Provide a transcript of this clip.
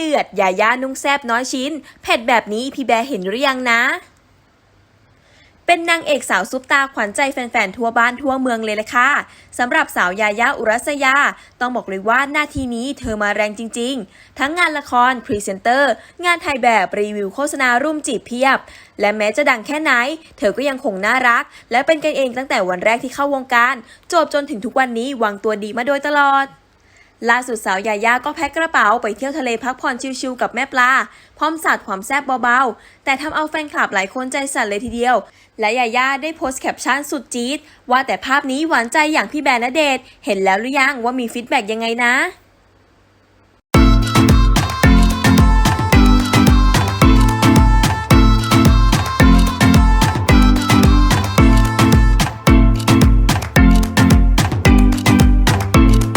ดือด ยาย่านุ่งแซบน้อยชิ้น เผ็ดแบบนี้พี่แบร์เห็นหรือยังนะ เป็นนางเอกสาวซุปตาขวัญใจแฟนๆ ทั่วบ้านทั่วเมืองเลยละค่ะสำหรับสาวยายาอุรัสยา ต้องบอกเลยว่าหน้าที่นี้เธอมาแรงจริง ๆ ทั้งงานละคร พรีเซนเตอร์ งานถ่ายแบบรีวิวโฆษณารุ่มจีบเพียบ และแม้จะดังแค่ไหน เธอก็ยังคงน่ารัก และเป็นกันเองตั้งแต่วันแรกที่เข้าวงการ จบจนถึงทุกวันนี้วางตัวดีมาโดยตลอด ล่าสุดสาวยายาก็แพ็คกระเป๋าไปเที่ยวทะเลพักผ่อนชิลๆกับแม่ปลา พร้อมสาดความแซ่บเบาๆ แต่ทำเอาแฟนคลับหลายคนใจสั่นเลยทีเดียว และยายาได้โพสต์แคปชั่นสุดจี๊ดว่าแต่ภาพนี้หวานใจอย่างพี่แบร์นเดชเห็นแล้วหรือยังว่ามีฟีดแบ็กยังไงนะ